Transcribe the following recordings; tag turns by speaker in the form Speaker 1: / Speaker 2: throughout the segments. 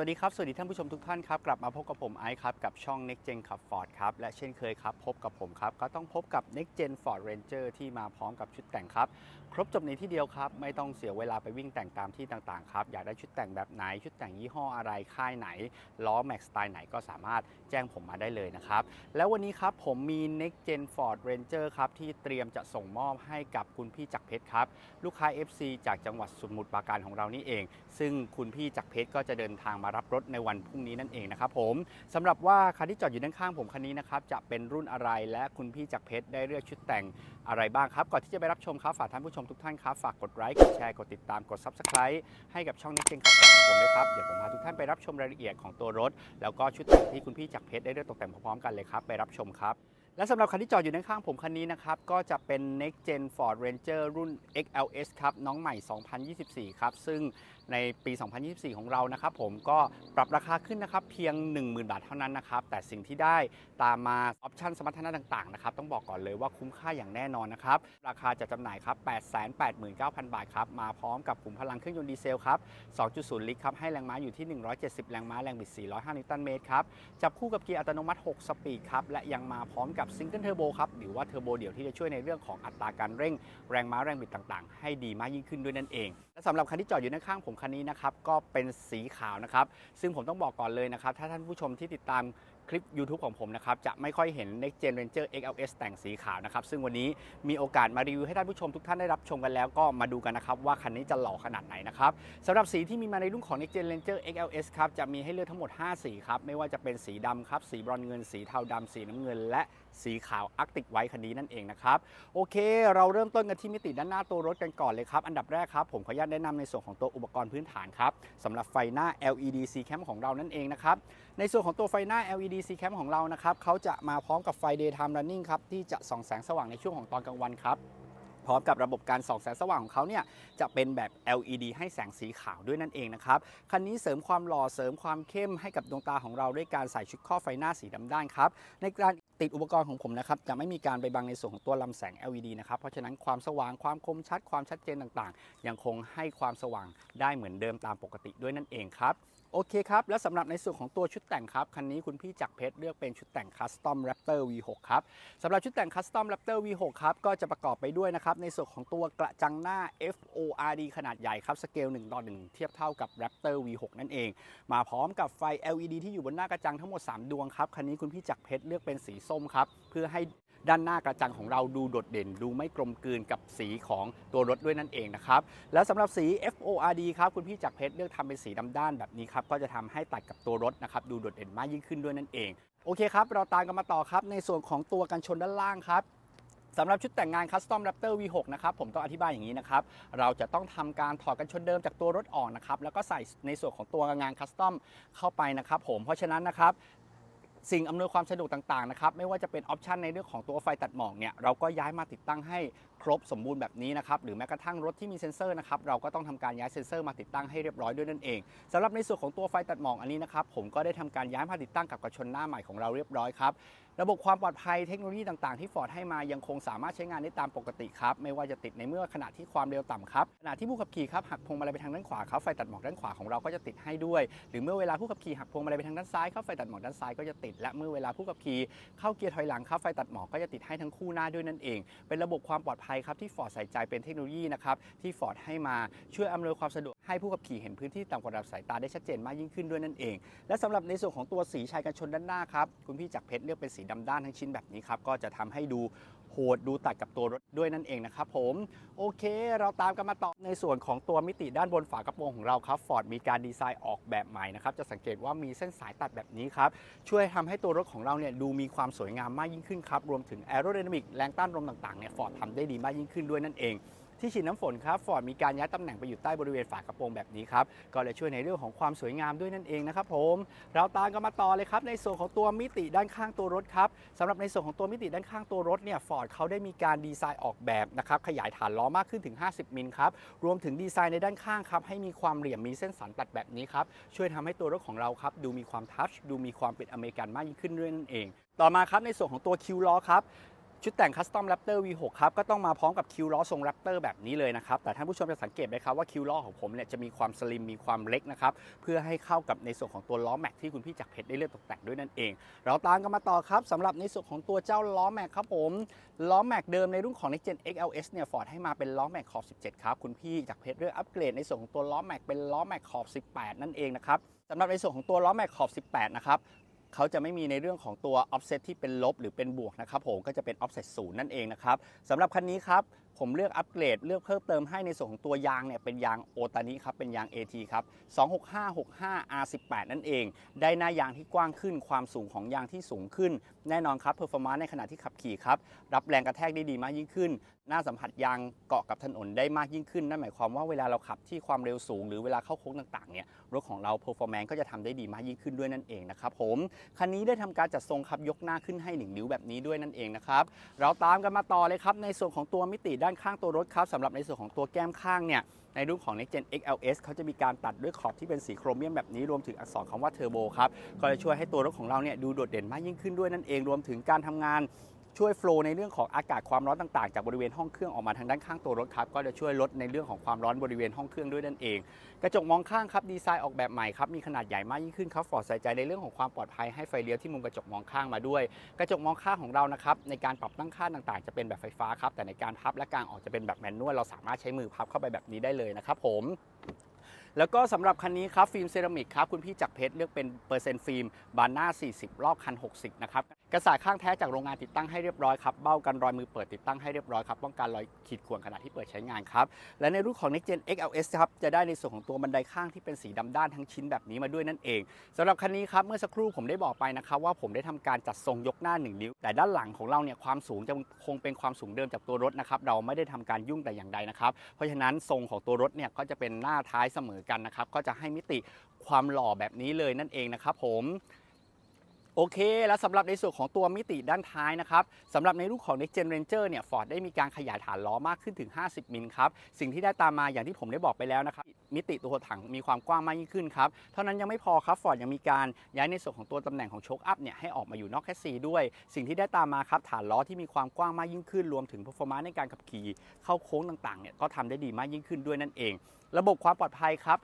Speaker 1: วัสดีครับ สวัสดีท่านผู้ชมทุกท่านครับ กลับมาพบกับผมไอซ์ครับ กับช่อง Next Gen ขับ Ford ครับ และเช่นเคยครับ พบกับผมครับ ก็ต้องพบกับ Next Gen Ford Ranger ที่มาพร้อมกับชุดแต่งครับ ครบจบในที่เดียวครับ ไม่ต้องเสียเวลาไปวิ่งแต่งตามที่ต่างๆครับ อยากได้ชุดแต่งแบบไหน ชุดแต่งยี่ห้ออะไร ค่ายไหน ล้อแม็กสไตล์ไหนก็สามารถแจ้งผมมาได้เลยนะครับ แล้ววันนี้ครับผมมี Next Gen Ford Ranger ครับที่เตรียมจะส่งมอบให้กับคุณพี่จักรเพชรครับ ลูกค้า FC จากจังหวัดสมุทรปราการของเรานี่เอง ซึ่งคุณพี่จักรเพชรก็จะเดินทางมารับรถในวันพรุ่งนี้นั่นเองนะครับผมสำหรับว่าคันที่จอดอยู่ด้านข้างผมคันนี้นะครับจะเป็นรุ่นอะไรและคุณพี่จักรเพชรได้เลือกชุดแต่งอะไรบ้างครับก่อนที่จะไปรับชมครับฝากท่านผู้ชมทุกท่านครับฝากกดไลค์กดแชร์กดติดตามกด Subscribe ให้กับช่องนี้เก่งขับของผมด้วยครับเดี๋ยวผมพาทุกท่านไปรับชมรายละเอียดของตัวรถ แล้วก็ชุดแต่งที่คุณพี่จักรเพชรได้เลือกตกแต่งพร้อมๆกันเลยครับไปรับชมครับและสำหรับคันที่จอดอยู่ด้านข้างผมคันนี้นะครับ ก็จะเป็น Next Gen Ford Ranger รุ่น XLS ครับ น้องใหม่ 2024 ครับ ซึ่ง ในปี 2024 ของเรานะครับผมก็ปรับราคาขึ้นนะครับเพียง 10,000 บาทเท่านั้นนะครับแต่สิ่งที่ได้ตามมาออปชันสมรรถนะต่างๆนะครับต้องบอกก่อนเลยว่าคุ้มค่าอย่างแน่นอนนะครับราคาจะจำหน่ายครับ 889,000 บาทครับมาพร้อมกับขุมพลังเครื่องยนต์ดีเซลครับ 2.0 ลิตรครับให้แรงม้าอยู่ที่ 170 แรงม้าแรงบิด 405 นิวตันเมตรครับจับคู่กับเกียร์อัตโนมัติ 6 สปีดครับและยังมาพร้อมกับซิงเกิลเทอร์โบครับหรือว่าเทอร์โบเดี่ยวที่จะช่วยในเรื่องของอัตราการเร่ง แรงม้าแรงบิดต่างๆ ให้ดีมากยิ่งขึ้นด้วยนั่นเอง สำหรับคันที่จอดอยู่ด้านข้างผมคันนี้นะครับก็เป็นสีขาวนะครับซึ่งผมต้องบอกก่อนเลยนะครับถ้าท่านผู้ชมที่ติดตาม คลิป YouTube ของผมนะครับจะไม่ค่อยเห็น Next Gen Ranger XLS แต่งสีขาวนะครับซึ่งวันนี้มีโอกาสมารีวิวให้ท่านผู้ชมทุกท่านได้รับชมกันแล้วก็มาดูกันนะครับว่าคันนี้จะหล่อขนาดไหนนะครับสำหรับสีที่มีมาในรุ่นของ Next Gen Ranger XLS ครับจะมีให้เลือกทั้งหมด 5 สีครับไม่ว่าจะเป็นสีดำครับสีบรอนเงิน สีเทาดำสีน้ำเงิน และสีขาวอาร์กติกไว้คันนี้นั่นเองนะครับโอเค เราเริ่มต้นกันที่มิติด้านหน้าตัวรถกันก่อนเลยครับอันดับแรกครับผมขออนุญาตแนะนำในส่วนของตัวอุปกรณ์พื้นฐานครับสำหรับไฟหน้า LED C cam ของเรานั่นเองนะครับในส่วนของตัวไฟหน้า LED C cam ของเรานะครับเขาจะมาพร้อมกับไฟ daytime running ครับที่จะส่องแสงสว่างในช่วงของตอนกลางวันครับพร้อมกับระบบการส่องแสงสว่างของเขาเนี่ยจะเป็นแบบ LED ให้แสงสีขาวด้วยนั่นเองนะครับ คันนี้เสริมความหล่อเสริมความเข้มให้กับดวงตาของเราด้วยการใส่ชุดข้อบไฟหน้าสีดำด้านครับ ในการติดอุปกรณ์ของผมนะครับจะไม่มีการไปบังในส่วนของตัวลำแสง LED นะครับ เพราะฉะนั้นความสว่างความคมชัดความชัดเจนต่างๆ ยังคงให้ความสว่างได้เหมือนเดิมตามปกติด้วยนั่นเองครับ โอเคครับ และสำหรับในส่วนของตัวชุดแต่งครับ คันนี้คุณพี่จักรเพชรเลือกเป็นชุดแต่ง Custom Raptor V6 ครับสำหรับชุดแต่ง Custom Raptor V6 ครับ ก็จะประกอบไปด้วยนะครับ ในส่วนของตัวกระจังหน้า FORD ขนาดใหญ่ครับ สเกล1ต่อ1เทียบเท่ากับ Raptor V6 นั่นเอง มาพร้อมกับไฟ LED ที่อยู่บนหน้ากระจังทั้งหมด 3 ดวงครับ คันนี้คุณพี่จักรเพชรเลือกเป็นสีส้มครับ เพื่อให้ ด้านหน้ากระจังของเราดูโดดเด่น ดูไม่กลมกลืนกับสีของตัวรถด้วยนั่นเองนะครับแล้วสำหรับสี FORD ครับคุณพี่จักเพชรเลือกทำเป็นสีดำด้านแบบนี้ครับก็จะทำให้ตัดกับตัวรถนะครับดูโดดเด่นมากยิ่งขึ้นด้วยนั่นเองโอเคครับ เราตามกันมาต่อครับ ในส่วนของตัวกันชนด้านล่างครับสำหรับชุดแต่งงาน Custom Raptor V6 นะครับผมต้องอธิบายอย่างนี้นะครับเราจะต้องทำการถอดกันชนเดิมจากตัวรถออกนะครับแล้วก็ใส่ในส่วนของตัวงาน Custom เข้าไปนะครับผมเพราะฉะนั้นนะครับ สิ่งอำนวยความสะดวกต่างๆนะครับไม่ว่าจะเป็นออปชันในเรื่องของตัวไฟตัดหมอกเนี่ยเราก็ย้ายมาติดตั้งให้ครบสมบูรณ์แบบนี้นะครับหรือแม้กระทั่งรถที่มีเซ็นเซอร์นะครับเราก็ต้องทำการย้ายเซ็นเซอร์มาติดตั้งให้เรียบร้อยด้วยนั่นเองสำหรับในส่วนของตัวไฟตัดหมอกอันนี้นะครับผมก็ได้ทำการย้ายมาติดตั้งกับกระชนหน้าใหม่ของเราเรียบร้อยครับระบบความปลอดภัยเทคโนโลยีต่างๆ ที่ฟอร์ดให้มายังคงสามารถใช้งานได้ตามปกติครับ ไม่ว่าจะติดในเมื่อขณะที่ความเร็วต่ำครับขณะที่ผู้ขับขี่ครับหักพวงมาลัยไปทางด้านขวาครับไฟตัดหมอกด้านขวาของเราก็จะติดให้ด้วย หรือเมื่อเวลาผู้ขับขี่หักพวงมาลัยไปทางด้านซ้ายครับไฟตัดหมอกด้านซ้ายก็จะติด และเมื่อเวลาผู้ขับขี่เข้าเกียร์ถอยหลังครับไฟตัดหมอกก็จะติดให้ทั้งคู่หน้าด้วยนั่นเอง เป็นระบบความปลอดภัยครับที่ฟอร์ดใส่ใจเป็นเทคโนโลยีนะครับที่ฟอร์ดให้มาช่วยอำนวยความสะดวกให้ผู้ขับขี่เห็นพื้นที่ต่ำกว่าระดับสายตาได้ชัดเจนมากยิ่งขึ้นด้วยนั่นเอง และสำหรับในส่วนของตัวสีชายกันชนด้านหน้าครับคุณพี่จักเพชรเลือกเป็นสีดำด้านทั้งชิ้นแบบนี้ครับก็จะทำให้ดูโหดดูตัดกับตัวรถด้วยนั่นเองนะครับผมโอเค เราตามกันมาต่อในส่วนของตัวมิติด้านบนฝากระโปรงของเราครับฟอร์ดมีการดีไซน์ออกแบบใหม่นะครับจะสังเกตว่ามีเส้นสายตัดแบบนี้ครับช่วยทำให้ตัวรถของเราเนี่ยดูมีความสวยงามมากยิ่งขึ้นครับรวมถึงแอโร d y นามิกแรงต้านลมต่างๆเนี่ยฟอร์ดทำได้ดีมากยิ่งขึ้นด้วยนั่นเอง ที่ฉีดน้ำฝนครับฟอร์ดมีการย้ายตำแหน่งไปอยู่ใต้บริเวณฝากระโปรงแบบนี้ครับก็เลยช่วยในเรื่องของความสวยงามด้วยนั่นเองนะครับผมเราตามกันมาต่อเลยครับในส่วนของตัวมิติด้านข้างตัวรถครับสำหรับในส่วนของตัวมิติด้านข้างตัวรถเนี่ยฟอร์ดเขาได้มีการดีไซน์ออกแบบนะครับขยายฐานล้อมากขึ้นถึง 50 มิลครับรวมถึงดีไซน์ในด้านข้างครับให้มีความเหลี่ยมมีเส้นสันตัดแบบนี้ครับช่วยทำให้ตัวรถของเราครับดูมีความทัชดูมีความเป็นอเมริกันมากยิ่งขึ้นด้วยนั่นเอง ต่อมาครับในส่วนของตัวคิวล้อครับ ชุดแต่ง Custom Raptor V6 ครับก็ต้องมาพร้อมกับคิวล้อทรง Raptor แบบนี้เลยนะครับ แต่ท่านผู้ชมจะสังเกตไหมครับว่าคิวล้อของผมเนี่ยจะมีความสลิมมีความเล็กนะครับ เพื่อให้เข้ากับในส่วนของตัวล้อแม็กที่คุณพี่จักรเพชรได้เลือกตกแต่งด้วยนั่นเอง เราตามกันมาต่อครับสำหรับในส่วนของตัวเจ้าล้อแม็กครับผมล้อแม็กเดิมในรุ่นของ Next Gen XLS เนี่ยฟอร์ดให้มาเป็นล้อแม็กขอบ 17 ครับคุณพี่จักรเพชรเลือกอัปเกรดในส่วนของตัวล้อแม็กเป็นล้อแม็กขอบ 18 นั่นเองนะครับสำหรับในส่วนของตัวล้อแม็กขอบ 18 นะครับ เขาจะไม่มีในเรื่องของตัว offset ที่เป็นลบหรือเป็นบวกนะครับผมก็จะเป็น offset ศูนย์นั่นเองนะครับสำหรับคันนี้ครับผมเลือกอัปเกรดเลือกเพิ่มเติมให้ในส่วนของตัวยางเนี่ยเป็นยางโอตานิครับ เป็นยาง AT ครับ 26565 R18 นั่นเอง ได้หน้ายางที่กว้างขึ้น ความสูงของยางที่สูงขึ้น แน่นอนครับเพอร์ฟอร์มานซ์ในขณะที่ขับขี่ครับ รับแรงกระแทกได้ดีมากยิ่งขึ้น หน้าสัมผัสยางเกาะกับถนนได้มากยิ่งขึ้น นั่นหมายความว่าเวลาเราขับที่ความเร็วสูง หรือเวลาเข้าโค้งต่างๆเนี่ย รถของเราเพอร์ฟอร์แมนซ์ก็จะทำได้ดีมากยิ่งขึ้นด้วยนั่นเองนะครับผม คันนี้ได้ทำการจัดทรงครับยกหน้าขึ้นให้1นิ้วแบบนี้ด้วยนั่นเองนะครับ เราตามกันมาต่อเลยครับในส่วนของตัวมิติด้านข้างตัวรถครับสำหรับในส่วนของตัวแก้มข้างเนี่ยในรุ่นของ Next Gen XLS เขาจะมีการตัดด้วยขอบที่เป็นสีโครเมียมแบบนี้รวมถึงอักษรคำว่าเทอร์โบครับก็จะช่วยให้ตัวรถของเราเนี่ยดูโดดเด่นมากยิ่งขึ้นด้วยนั่นเองรวมถึงการทำงาน ช่วยโฟล์ในเรื่องของอากาศความร้อนต่างๆ จากบริเวณห้องเครื่องออกมาทางด้านข้างตัวรถครับก็จะช่วยลดในเรื่องของความร้อนบริเวณห้องเครื่องด้วยนั่นเอง กระจกมองข้างครับดีไซน์ออกแบบใหม่ครับมีขนาดใหญ่มากยิ่งขึ้นครับฟอร์ดใส่ใจในเรื่องของความปลอดภัยให้ไฟเลี้ยวที่มุมกระจกมองข้างมาด้วย กระจกมองข้างของเรานะครับในการปรับตั้งค่าต่างๆ จะเป็นแบบไฟฟ้าครับแต่ในการพับและกางออกจะเป็นแบบแมนนวลเราสามารถใช้มือพับเข้าไปแบบนี้ได้เลยนะครับผมแล้วก็สำหรับคันนี้ครับฟิล์มเซรามิกครับคุณพี่จักรเพชรเลือกเป็นเปอร์เซ็นต์ฟิล์มบานหน้า 40 รอบคัน 60 นะครับ กระสายข้างแท้จากโรงงานติดตั้งให้เรียบร้อยครับ เบ้ากันรอยมือเปิดติดตั้งให้เรียบร้อยครับ ป้องกันรอยขีดข่วนขณะที่เปิดใช้งานครับ และในรุ่นของ Next Gen XLS ครับ จะได้ในส่วนของตัวบันไดข้างที่เป็นสีดำด้านทั้งชิ้นแบบนี้มาด้วยนั่นเองสำหรับคันนี้ครับ เมื่อสักครู่ผมได้บอกไปนะครับว่าผมได้ทำการจัดทรงยกหน้า 1 นิ้ว แต่ด้านหลังของเราเนี่ยความสูงจะคงเป็นความสูงเดิมจากตัวรถนะครับ เราไม่ได้ทำการยุ่งแต่อย่างใดนะครับ เพราะฉะนั้นทรงของตัวรถเนี่ยก็จะเป็นหน้าท้ายเสมอกันนะครับ ก็จะให้มิติความหล่อแบบนี้เลยนั่นเองนะครับผม โอเค แล้วสำหรับในส่วนของตัวมิติด้านท้ายนะครับสำหรับในรุ่นของ Next Gen Ranger เนี่ย Ford ได้มีการขยายฐานล้อมากขึ้นถึง 50 มิลครับ สิ่งที่ได้ตามมาอย่างที่ผมได้บอกไปแล้วนะครับ มิติตัวถังมีความกว้างมากยิ่งขึ้นครับ เท่านั้นยังไม่พอครับ Ford ยังมีการย้ายในส่วนของตัวตำแหน่งของโชคอัพเนี่ยให้ออกมาอยู่นอกแคสซีด้วย สิ่งที่ได้ตามมาครับฐานล้อที่มีความกว้างมากยิ่งขึ้น รวมถึง performance ในการขับขี่เข้าโค้งต่างๆเนี่ยก็ทำได้ดีมากยิ่งขึ้นด้วยนั่นเอง ระบบความปลอดภัยครับ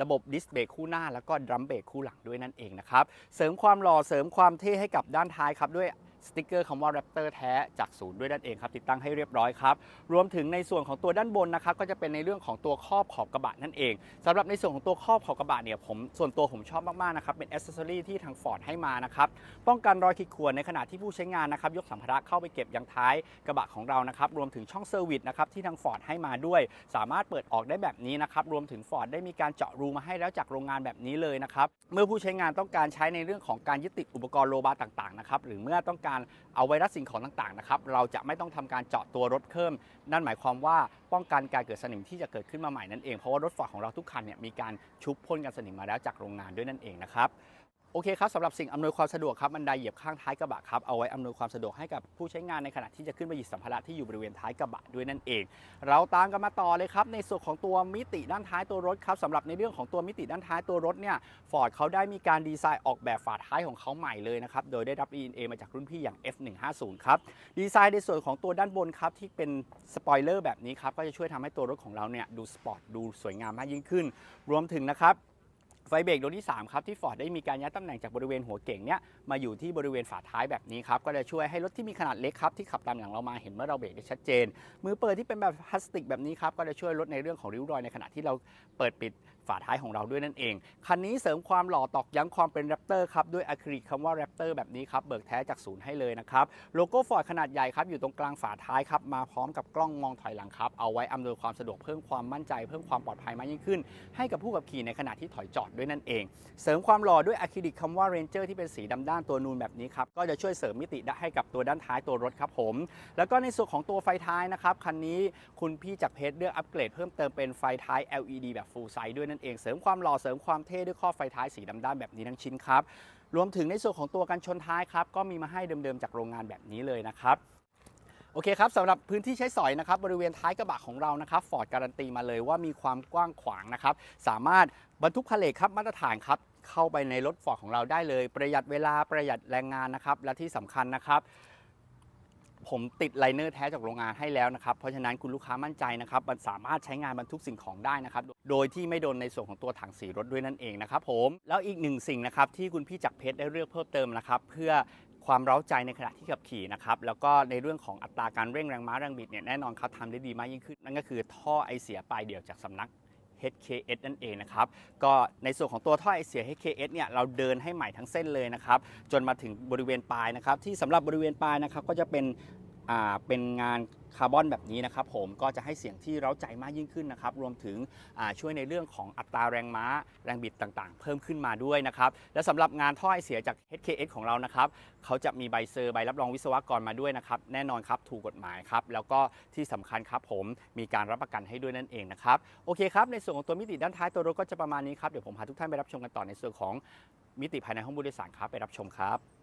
Speaker 1: ระบบดิสเบรกคู่หน้า แล้วก็ดรัมเบรกคู่หลังด้วยนั่นเองนะครับ เสริมความหล่อเสริมความเท่ให้กับด้านท้ายครับด้วย สติกเกอร์คำว่า Raptor แท้จากศูนย์ด้วยนั่นเองครับติดตั้งให้เรียบร้อยครับรวมถึงในส่วนของตัวด้านบนนะครับก็จะเป็นในเรื่องของตัวครอบขอบกระบะนั่นเองสำหรับในส่วนของตัวครอบขอบกระบะเนี่ยผมส่วนตัวผมชอบมากๆนะครับเป็นอ c เซสซอรีที่ทาง Ford ให้มานะครับป้องกันรอยขีดข่วนในขณะที่ผู้ใช้งานนะครับยกสัมภาระเข้าไปเก็บยังท้ายกระบะของเรานะครับรวมถึงช่องเซอร์วิสนะครับที่ทาง Ford ให้มาด้วย สามารถเปิดออกได้แบบนี้นะครับรวมถึง Ford ได้มีการเจาะรูมาให้แล้วจากโรงงานแบบนี้เลยนะครับเมื่อผู้ใช้งานต้องการใช้ในเรื่องของการยึดติดอุปกรณ์โลบาต่างๆนะครับหรือเมื่อต้องการเอาไวรัสสิ่งของต่างๆนะครับเราจะไม่ต้องทำการเจาะตัวรถเพิ่ม นั่นหมายความว่าป้องกันการเกิดสนิมที่จะเกิดขึ้นมาใหม่นั่นเองเพราะว่ารถฟอร์ดของเราทุกคันเนี่ยมีการชุบพ่นกันสนิมมาแล้วจากโรงงานด้วยนั่นเองนะครับ โอเคครับสำหรับสิ่งอำนวยความสะดวกครับบันไดเหยียบข้างท้ายกระบะครับเอาไว้อำนวยความสะดวกให้กับผู้ใช้งานในขณะที่จะขึ้นไปหยิบสัมภาระที่อยู่บริเวณท้ายกระบะด้วยนั่นเอง เราตามกันมาต่อเลยครับในส่วนของตัวมิติด้านท้ายตัวรถครับสำหรับในเรื่องของตัวมิติด้านท้ายตัวรถเนี่ยฟอร์ดเขาได้มีการดีไซน์ออกแบบฝาท้ายของเขาใหม่เลยนะครับโดยได้รับ DNA มาจากรุ่นพี่อย่าง F150 ครับดีไซน์ในส่วนของตัวด้านบนครับที่เป็นสปอยเลอร์แบบนี้ครับก็จะช่วยทำให้ตัวรถของเราเนี่ยดูสปอร์ตดูสวยงามมากยิ่งขึ้น รวมถึงนะครับ ไฟเบรกดวงที่ 3 ครับที่ฟอร์ดได้มีการย้ายตำแหน่งจากบริเวณหัวเก่งเนี่ยมาอยู่ที่บริเวณฝาท้ายแบบนี้ครับ ก็จะช่วยให้รถที่มีขนาดเล็กครับที่ขับตามหลังเรามาเห็นเมื่อเราเบรกได้ชัดเจน มือเปิดที่เป็นแบบพลาสติกแบบนี้ครับก็จะช่วยลดในเรื่องของริ้วรอยในขณะที่เราเปิดปิด ฝาท้ายของเราด้วยนั่นเอง คันนี้เสริมความหล่อตอกย้ำความเป็นแรปเตอร์ครับ ด้วยอะคริลิกคำว่าแรปเตอร์แบบนี้ครับ เบิกแท้จากศูนย์ให้เลยนะครับ โลโก้ฟอร์ดขนาดใหญ่ครับ อยู่ตรงกลางฝาท้ายครับ มาพร้อมกับกล้องมองถอยหลังครับ เอาไว้อำนวยความสะดวกเพิ่มความมั่นใจเพิ่มความปลอดภัยมากยิ่งขึ้น ให้กับผู้ขับขี่ในขณะที่ถอยจอดด้วยนั่นเอง เสริมความหล่อด้วยอะคริลิกคำว่า Ranger ที่เป็นสีดำด้านตัวนูนแบบนี้ครับก็จะช่วยเสริมมิติได้ให้กับตัวด้านท้ายตัวรถครับผม แล้วก็ในส่วนของตัวไฟท้ายนะครับคันนี้คุณพี่จากเพชรเลือกอัปเกรดเพิ่มเติมเป็นไฟท้าย LED แบบ full size ด้วยนั่นเองเสริมความหล่อเสริมความเท่ด้วยข้อไฟท้ายสีดำด้านแบบนี้ทั้งชิ้นครับ รวมถึงในส่วนของตัวกันชนท้ายครับก็มีมาให้เดิมๆจากโรงงานแบบนี้เลยนะครับโอเคครับสำหรับพื้นที่ใช้สอยนะครับบริเวณท้ายกระบะของเรานะครับฟอร์ดการันตีมาเลยว่ามีความกว้างขวางนะครับสามารถบรรทุกพาเลทครับมาตรฐานครับเข้าไปในรถฟอร์ดของเราได้เลย ประหยัดเวลาประหยัดแรงงานนะครับและที่สำคัญนะครับ ผมติดไลเนอร์แท้จากโรงงานให้แล้วนะครับ เพราะฉะนั้นคุณลูกค้ามั่นใจนะครับ มันสามารถใช้งานบรรทุกสิ่งของได้นะครับ โดยที่ไม่โดนในส่วนของตัวถังสีรถด้วยนั่นเองนะครับผม แล้วอีกหนึ่งสิ่งนะครับที่คุณพี่จักเพชรได้เลือกเพิ่มเติมนะครับ เพื่อความเร้าใจในขณะที่ขับขี่นะครับ แล้วก็ในเรื่องของอัตราการเร่งแรงม้าแรงบิดเนี่ยแน่นอนครับทำได้ดีมากยิ่งขึ้น นั่นก็คือท่อไอเสียปลายเดี่ยวจากสำนัก HKS นั่นเองนะครับ ก็ในส่วนของตัวท่อไอเสีย HKS เนี่ยเราเดินให้ใหม่ทั้งเส้นเลยนะครับ จนมาถึงบริเวณปลายนะครับ ที่สำหรับบริเวณปลายนะครับก็จะเป็น เป็นงานคาร์บอนแบบนี้นะครับผมก็จะให้เสียงที่เร้าใจมากยิ่งขึ้นนะครับรวมถึงช่วยในเรื่องของอัตราแรงม้า แรงบิดต่างๆ เพิ่มขึ้นมาด้วยนะครับและสำหรับงานท่อไอเสียจาก HKS ของเรานะครับเขาจะมีใบเซอร์ใบรับรองวิศวกรมาด้วยนะครับแน่นอนครับถูกกฎหมายครับแล้วก็ที่สำคัญครับผมมีการรับประกันให้ด้วยนั่นเองนะครับโอเคครับในส่วนของตัวมิติด้านท้ายตัวรถก็จะประมาณนี้ครับเดี๋ยวผมพาทุกท่านไปรับชมกันต่อในส่วนของมิติภายในห้องผู้โดยสารครับไปรับชมครับ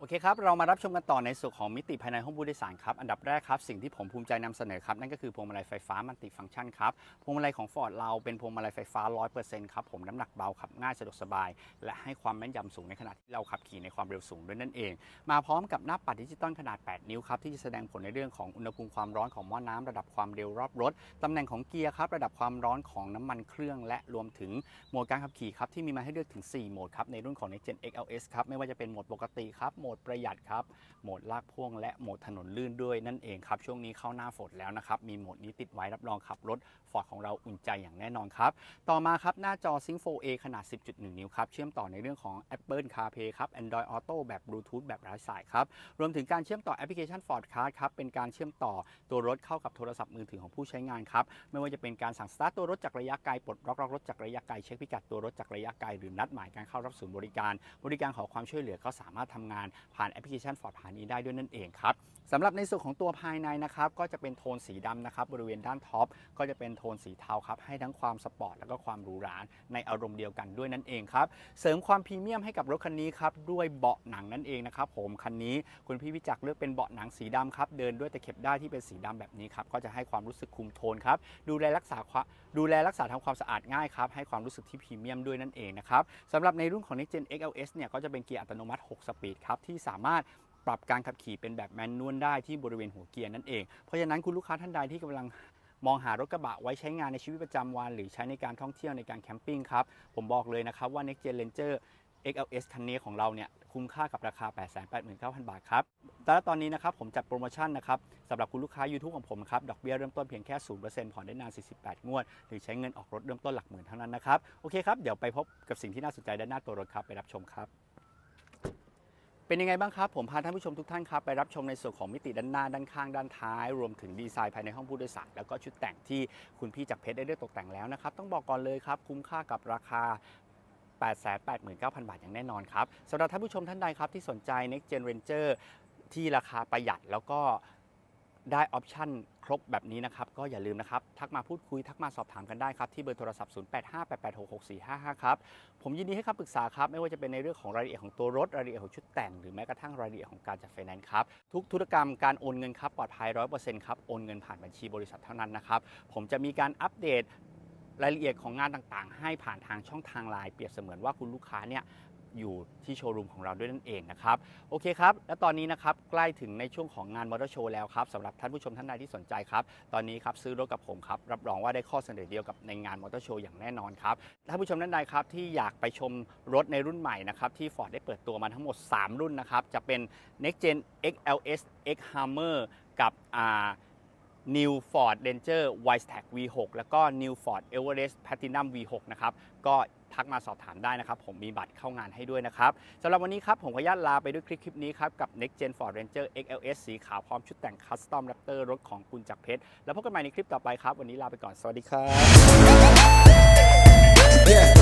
Speaker 1: โอเคครับ เรามารับชมกันต่อในส่วนของมิติภายในห้องผู้โดยสารครับ อันดับแรกครับ สิ่งที่ผมภูมิใจนำเสนอครับ นั่นก็คือพวงมาลัยไฟฟ้ามัลติฟังก์ชันครับ พวงมาลัยของ Ford เราเป็นพวงมาลัยไฟฟ้า 100%ครับ ผมน้ำหนักเบาขับง่ายสะดวกสบาย และให้ความแม่นยำสูงในขณะที่เราขับขี่ในความเร็วสูงด้วยนั่นเอง มาพร้อมกับหน้าปัดดิจิตอลขนาด 8 นิ้วครับ ที่จะแสดงผลในเรื่องของอุณหภูมิความร้อนของหม้อน้ำระดับความเร็วรอบรถตำแหน่งของเกียร์ครับ ระดับความร้อนของน้ำมันเครื่อง และรวมถึงโหมดการขับขี่ครับที่มีมาให้เลือกถึง 4 โหมดครับในรุ่นของ Next Gen XLS ครับไม่ว่าจะเป็นโหมดปกติครับโหมมดประหยัดครับโหมดลากพ่วง และโหมดถนนลื่นด้วยนั่นเองครับ ช่วงนี้เข้าหน้าฝนแล้วนะครับ มีโหมดนี้ติดไว้รับรองขับรถ Ford ของเราอุ่นใจอย่างแน่นอนครับ ต่อมาครับหน้าจอ Sync 4A ขนาด 10.1 นิ้วครับ เชื่อมต่อในเรื่องของ Apple CarPlay ครับ Android Auto แบบ Bluetooth แบบไร้สายครับ รวมถึงการเชื่อมต่อแอปพลิเคชัน Ford Card ครับ เป็นการเชื่อมต่อตัวรถเข้ากับโทรศัพท์มือถือของผู้ใช้งานครับ ไม่ว่าจะเป็นการสั่งสตาร์ทตัวรถจากระยะไกลปลดล็อกรถจากระยะไกลเช็คพิกัดตัวรถจากระยะไกลหรือนัดหมายการเข้ารับศูนย์บริการ บริการขอความช่วยเหลือก็สามารถทำงานผ่านแอปพลิเคชัน Ford ผ่านนี้ได้ด้วยนั่นเองครับสำหรับในส่วนของตัวภายในนะครับก็จะเป็นโทนสีดำนะครับบริเวณด้านท็อปก็จะเป็นโทนสีเทาครับให้ทั้งความสปอร์ตแล้วก็ความหรูหราในอารมณ์เดียวกันด้วยนั่นเองครับเสริมความพรีเมียมให้กับรถคันนี้ครับด้วยเบาะหนังนั่นเองนะครับผมคันนี้คุณพี่วิจักเลือกเป็นเบาะหนังสีดำครับเดินด้วยตะเข็บได้ที่เป็นสีดำแบบนี้ครับก็จะให้ความรู้สึกคุมโทนครับดูแลรักษาความดูแลรักษาทำความสะอาดง่ายครับ ให้ความรู้สึกที่พรีเมียมด้วยนั่นเองนะครับสำหรับในรุ่นของ Next Gen XLS เนี่ยก็จะเป็นเกียร์อัตโนมัติ 6 สปีดครับที่สามารถปรับการขับขี่เป็นแบบแมนนวลได้ที่บริเวณหัวเกียร์นั่นเอง เพราะฉะนั้นคุณลูกค้าท่านใดที่กำลังมองหารถกระบะไว้ใช้งานในชีวิตประจำวัน หรือใช้ในการท่องเที่ยวในการแคมปิ้งครับ ผมบอกเลยนะครับว่า Next Gen Ranger XLS คันนี้ของเราเนี่ยคุ้มค่ากับราคา 889,000 บาทครับแต่ตอนนี้นะครับผมจัดโปรโมชั่นนะครับสำหรับคุณลูกค้า YouTube ของผมครับ ดอกเบี้ยเริ่มต้นเพียงแค่ 0%ผ่อนได้นาน 48 งวด หรือใช้เงินออกรถเริ่มต้นหลักหมื่นเท่านั้นนะครับ โอเคครับ เดี๋ยวไปพบกับสิ่งที่น่าสนใจด้านหน้าตัวรถครับ ไปรับชมครับเป็นยังไงบ้างครับ ผมพาท่านผู้ชมทุกท่านครับ ไปรับชมในส่วนของมิติด้านหน้า ด้านข้างด้านท้าย รวมถึงดีไซน์ภายในห้องผู้โดยสาร แล้วก็ชุดแต่งที่คุณพี่จักเพชรได้เลือกตกแต่งแล้วนะครับ ต้องบอกก่อนเลยครับ คุ้มค่ากับราคา 889,000 บาทอย่างแน่นอนครับสำหรับท่านผู้ชมท่านใดครับที่สนใจ Next Gen Ranger ที่ราคาประหยัดแล้วก็ได้ออปชั่นครบแบบนี้นะครับ ก็อย่าลืมนะครับ ทักมาพูดคุย ทักมาสอบถามกันได้ครับ ที่เบอร์โทรศัพท์ 0858866455 ครับ ผมยินดีให้คำปรึกษาครับ ไม่ว่าจะเป็นในเรื่องของรายละเอียดของตัวรถ รายละเอียดของชุดแต่ง หรือแม้กระทั่งรายละเอียดของการจัดไฟแนนซ์ครับ ทุกธุรกรรมการโอนเงินครับ ปลอดภัย 100%ครับ โอนเงินผ่านบัญชีบริษัทเท่านั้นนะครับ ผมจะมีการอัปเดต รายละเอียดของงานต่างๆ ให้ผ่านทางช่องทางไลน์เปรียบเสมือนว่าคุณลูกค้าเนี่ยอยู่ที่โชว์รูมของเราด้วยนั่นเองนะครับ โอเคครับ และตอนนี้นะครับ ใกล้ถึงในช่วงของงานมอเตอร์โชว์แล้วครับสำหรับท่านผู้ชมท่านใดที่สนใจครับ ตอนนี้ครับซื้อรถกับผมครับ รับรองว่าได้ข้อเสนอเดียวกับในงานมอเตอร์โชว์อย่างแน่นอนครับ ท่านผู้ชมท่านใดครับที่อยากไปชมรถในรุ่นใหม่นะครับที่ Ford ได้เปิดตัวมาทั้งหมด 3 รุ่นนะครับ จะเป็น Next Gen XLS X Hammer กับ New Ford Ranger Wisetac V6 แล้วก็ New Ford Everest Platinum V6 นะครับ ก็ทักมาสอบถามได้นะครับ ผมมีบัตรเข้างานให้ด้วยนะครับสำหรับวันนี้ครับ ผมขออนุญาตลาไปด้วยคลิปคลิปนี้ครับ กับ Next Gen Ford Ranger XLS สีขาวพร้อมชุดแต่ง Custom Raptor รถของคุณจักรเพชร แล้วพบกันใหม่ในคลิปต่อไปครับ วันนี้ลาไปก่อน สวัสดีครับ
Speaker 2: Yeah.